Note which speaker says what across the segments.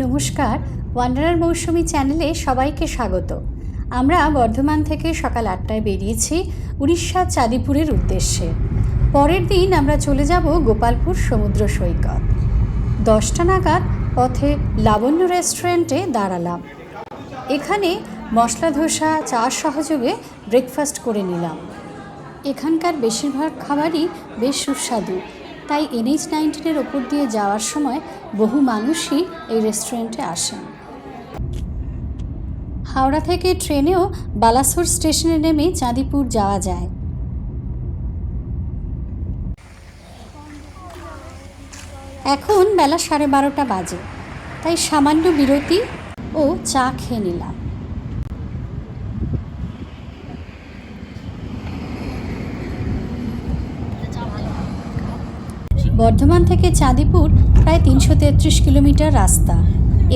Speaker 1: নমস্কার ওয়ান্ডারার মৌসুমী চ্যানেলে সবাইকে স্বাগত। আমরা বর্ধমান থেকে সকাল আটটায় বেরিয়েছি উড়িষ্যার চাঁদিপুরের উদ্দেশ্যে। পরের দিন আমরা চলে যাব গোপালপুর সমুদ্র সৈকত। দশটা নাগাদ পথে লাবণ্য রেস্টুরেন্টে দাঁড়ালাম। এখানে মশলা ধোসা চা সহযোগে ব্রেকফাস্ট করে নিলাম। এখানকার বেশিরভাগ খাবারই বেশ সুস্বাদু। তাই এনএইচ নাইনটিনের ওপর দিয়ে যাওয়ার সময় বহু মানুষই এই রেস্টুরেন্টে আসেন। হাওড়া থেকে ট্রেনেও বালাসোর স্টেশনে নেমে চাঁদিপুর যাওয়া যায়। এখন বেলা সাড়ে বারোটা বাজে, তাই সামান্য বিরতি ও চা খেয়ে নিলাম। বর্ধমান থেকে চাঁদিপুর, প্রায় তিনশো তেত্রিশ কিলোমিটার রাস্তা।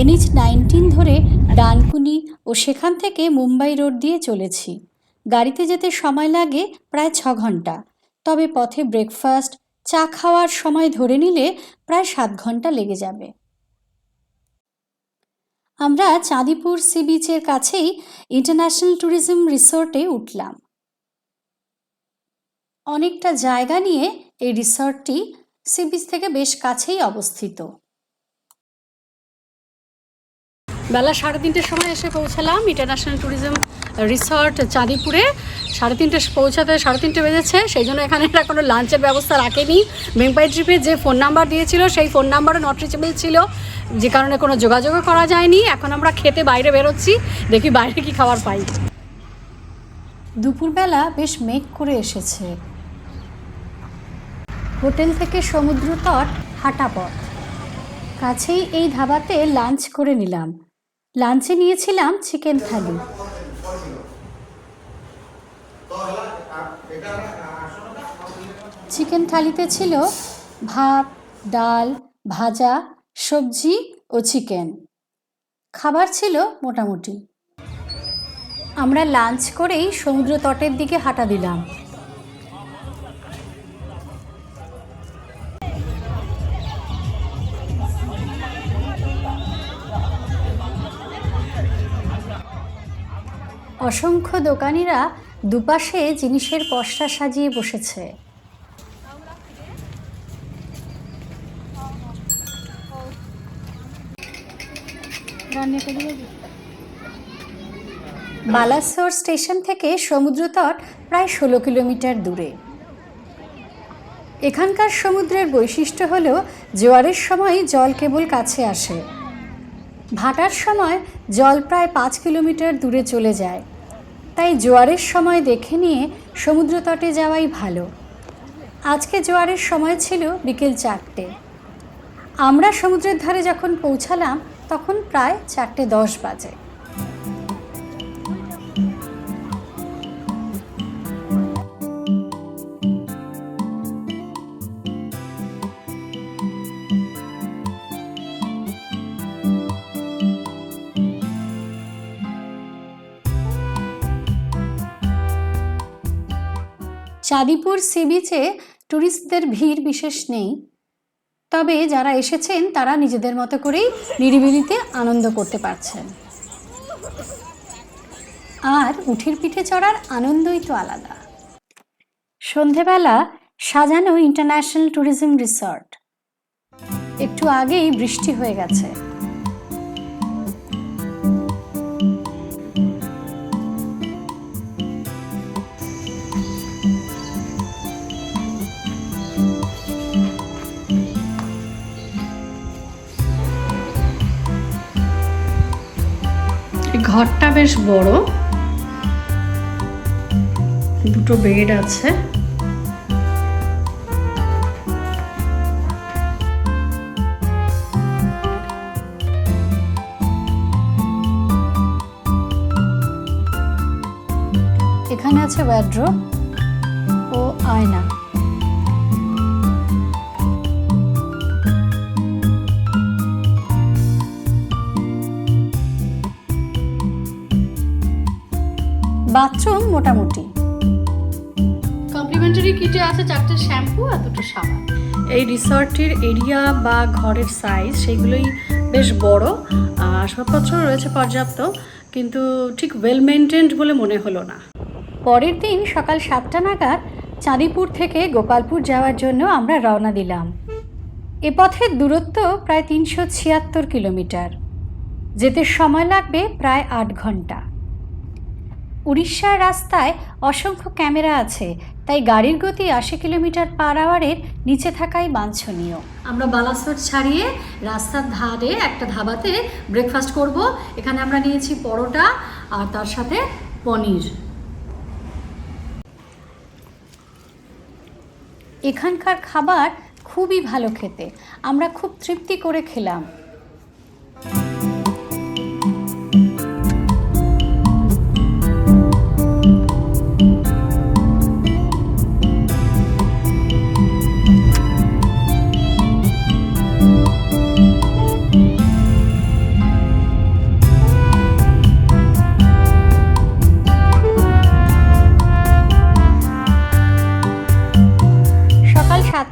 Speaker 1: এনএইচ নাইনটিন ধরে ডানকুনি ও সেখান থেকে মুম্বাই রোড দিয়ে চলেছি। গাড়িতে যেতে সময় লাগে প্রায় ছ ঘণ্টা। তবে পথে ব্রেকফাস্ট, চা খাওয়ার সময় ধরে নিলে প্রায় সাত ঘণ্টা লেগে যাবে। আমরা চাঁদিপুর সি বিচের কাছেই ইন্টারন্যাশনাল ট্যুরিজম রিসোর্টে উঠলাম। অনেকটা জায়গা নিয়ে এই রিসর্টটি সি বিচ থেকে বেশ কাছেই অবস্থিত। বেলা সাড়ে তিনটের সময় এসে পৌঁছালাম ইন্টারন্যাশনাল ট্যুরিজম রিসর্ট চাঁদিপুরে। সাড়ে তিনটে পৌঁছাতে সাড়ে তিনটে বেজেছে সেই জন্য এখানে এরা কোনো লাঞ্চের ব্যবস্থা রাখেনি। বেঙ্কবাই ট্রিপে যে ফোন নাম্বার দিয়েছিল সেই ফোন নাম্বারও নট রিচেবল ছিল। যে কারণে কোনো যোগাযোগও করা যায়নি। এখন আমরা খেতে বাইরে বেরোচ্ছি দেখি বাইরে কি খাবার পাই। দুপুরবেলা বেশ মেঘ করে এসেছে। হোটেল থেকে সমুদ্র তট, হাঁটা পথ। কাছেই এই ধাবাতে লাঞ্চ করে নিলাম। লাঞ্চে নিয়েছিলাম চিকেন থালি। চিকেন থালিতে ছিল ভাত, ডাল, ভাজা, সবজি ও চিকেন। খাবার ছিল মোটামুটি। আমরা লাঞ্চ করেই সমুদ্র তটের দিকে হাঁটা দিলাম। অসংখ্য দোকানিরা দুপাশে জিনিসের পসরা সাজিয়ে বসেছে। বালাসোর স্টেশন থেকে সমুদ্রতট প্রায় ষোলো কিলোমিটার দূরে। এখানকার সমুদ্রের বৈশিষ্ট্য হল, জোয়ারের সময় জল কেবল কাছে আসে। ভাটার সময় জল প্রায় পাঁচ কিলোমিটার দূরে চলে যায়। তাই জোয়ারের সময় দেখে নিয়ে সমুদ্র তটে যাওয়াই ভালো। আজকে জোয়ারের সময় ছিল বিকেল চারটে। আমরা সমুদ্রের ধারে যখন পৌঁছালাম, তখন প্রায় চারটে দশ বাজে। চাঁদিপুর সি বিচে ট্যুরিস্টদের ভিড় বিশেষ নেই। তবে যারা এসেছেন, তারা নিজেদের মতো করেই নিরিবিলিতে আনন্দ করতে পারছেন। আর উঠির পিঠে চড়ার আনন্দই তো আলাদা। সন্ধেবেলা সাজানো ইন্টারন্যাশনাল ট্যুরিজম রিসর্ট। একটু আগেই বৃষ্টি হয়ে গেছে। ঘরটা বেশ বড়। দুটো বেড আছে। এখানে আছে ওয়ার্ড্রোব ও আয়না। বাথরুম মোটামুটি। কমপ্লিমেন্টারি কিটে আছে চারটে শ্যাম্পু আর দুটো সাবান। এই রিসর্টের এরিয়া বা ঘরের সাইজ সেগুলোই বেশ বড়। আসবাবপত্র রয়েছে পর্যাপ্ত কিন্তু ঠিক ওয়েল মেনটেন্ড বলে মনে হলো না। পরের দিন সকাল সাতটা নাগাদ চাঁদিপুর থেকে গোপালপুর যাওয়ার জন্য আমরা রওনা দিলাম। এ পথের দূরত্ব প্রায় তিনশো ছিয়াত্তর কিলোমিটার। যেতে সময় লাগবে প্রায় আট ঘণ্টা। উড়িষ্যার রাস্তায় অসংখ্য ক্যামেরা আছে তাই গাড়ির গতি আশি কিলোমিটার পার আওয়ারের নিচে থাকাই বাঞ্ছনীয়। আমরা বালাসোর ছাড়িয়ে রাস্তার ধারে একটা ধাবাতে ব্রেকফাস্ট করব। এখানে আমরা নিয়েছি পরোটা আর তার সাথে পনির। এখানকার খাবার খুবই ভালো খেতে। আমরা খুব তৃপ্তি করে খেলাম।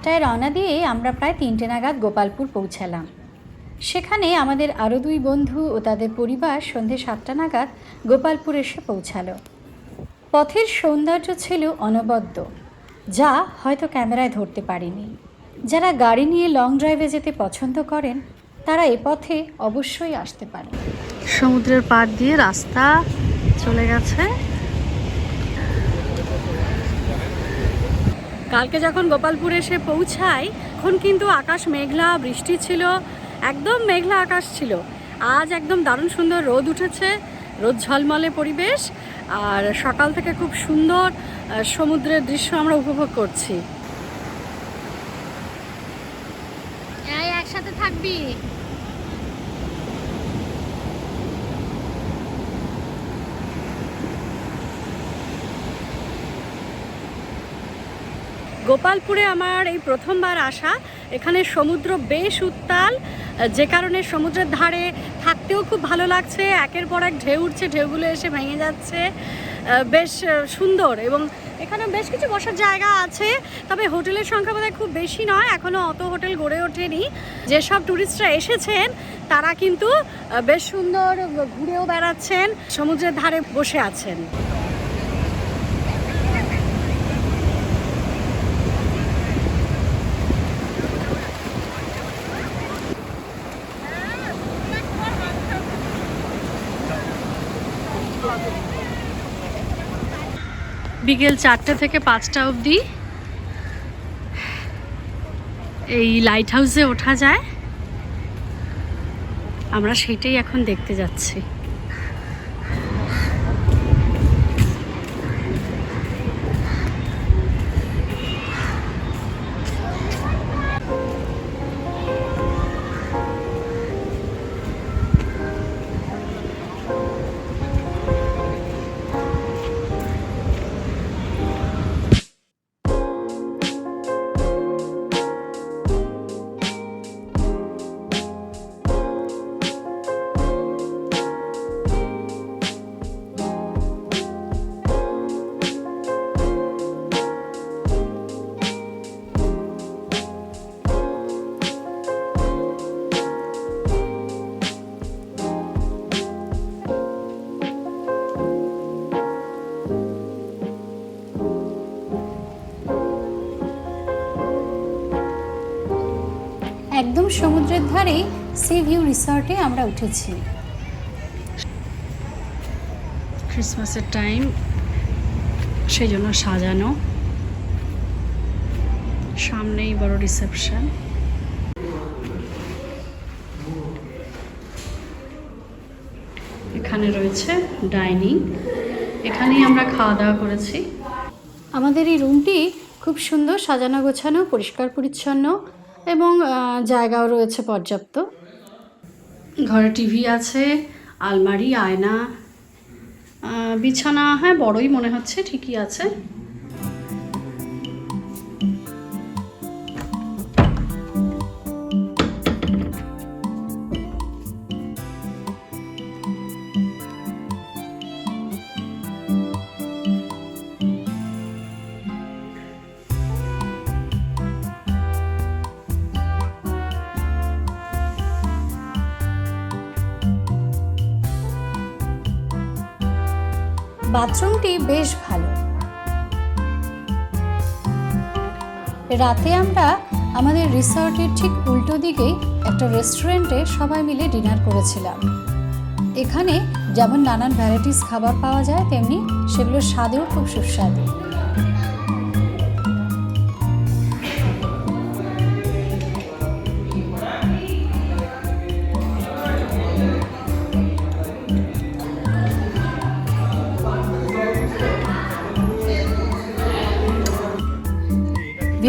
Speaker 1: সাতটায় রওনা দিয়ে আমরা প্রায় তিনটে নাগাদ গোপালপুর পৌঁছালাম। সেখানে আমাদের আরও দুই বন্ধু ও তাদের পরিবার সন্ধে সাতটা নাগাদ গোপালপুর এসে পৌঁছালো। পথের সৌন্দর্য ছিল অনবদ্য, যা হয়তো ক্যামেরায় ধরতে পারিনি। যারা গাড়ি নিয়ে লং ড্রাইভে যেতে পছন্দ করেন, তারা এ পথে অবশ্যই আসতে পারে সমুদ্রের পাড় দিয়ে রাস্তা চলে গেছে। কালকে যখন গোপালপুরে এসে পৌঁছাই তখন কিন্তু আকাশ মেঘলা, বৃষ্টি ছিল, একদম মেঘলা আকাশ ছিল। আজ একদম দারুণ সুন্দর রোদ উঠেছে, রোদ ঝলমলে পরিবেশ, আর সকাল থেকে খুব সুন্দর সমুদ্রের দৃশ্য আমরা উপভোগ করছি।
Speaker 2: এই একসাথে থাকবি।
Speaker 1: গোপালপুরে আমার এই প্রথমবার আসা। এখানে সমুদ্র বেশ উত্তাল, যে কারণে সমুদ্রের ধারে থাকতেও খুব ভালো লাগছে। একের পর এক ঢেউ উঠছে, ঢেউগুলো এসে ভেঙে যাচ্ছে। বেশ সুন্দর এবং এখানে বেশ কিছু বসার জায়গা আছে। তবে হোটেলের সংখ্যা বোধহয় খুব বেশি নয় এখনও অত হোটেল গড়ে ওঠেনি। যেসব ট্যুরিস্টরা এসেছেন, তারা কিন্তু বেশ সুন্দর ঘুরেও বেড়াচ্ছেন, সমুদ্রের ধারে বসে আছেন। বিকেল চারটে থেকে পাঁচটা অবধি এই লাইট হাউসে ওঠা যায়। আমরা সেটাই এখন দেখতে যাচ্ছি। সমুদ্রের ধারে সি ভিউ রিসর্টে আমরা উঠেছি। ক্রিসমাসের টাইম সেই জন্য সাজানো। সামনেই বড় রিসেপশন এখানে রয়েছে ডাইনিং এখানেই আমরা খাওয়া দাওয়া করেছি। আমাদের এই রুমটি খুব সুন্দর সাজানো গোছানো পরিষ্কার পরিচ্ছন্ন এবং জায়গাও রয়েছে পর্যাপ্ত। ঘরে টিভি আছে, আলমারি, আয়না বিছানা হ্যাঁ বড়ই মনে হচ্ছে, ঠিকই আছে। বাথরুমটি বেশ ভালো। রাতে আমরা আমাদের রিসর্টের ঠিক উল্টো দিকেই একটা রেস্টুরেন্টে সবাই মিলে ডিনার করেছিলাম। এখানে যেমন নানান ভ্যারাইটিস খাবার পাওয়া যায়, তেমনি সেগুলোর স্বাদেও খুব সুস্বাদু।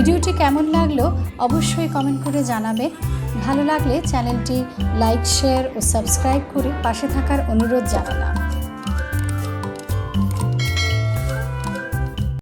Speaker 1: ভিডিওটি কেমন লাগল অবশ্যই কমেন্ট করে জানাবে। ভালো লাগলে চ্যানেলটি লাইক শেয়ার ও সাবস্ক্রাইব করে পাশে থাকার অনুরোধ জানালাম।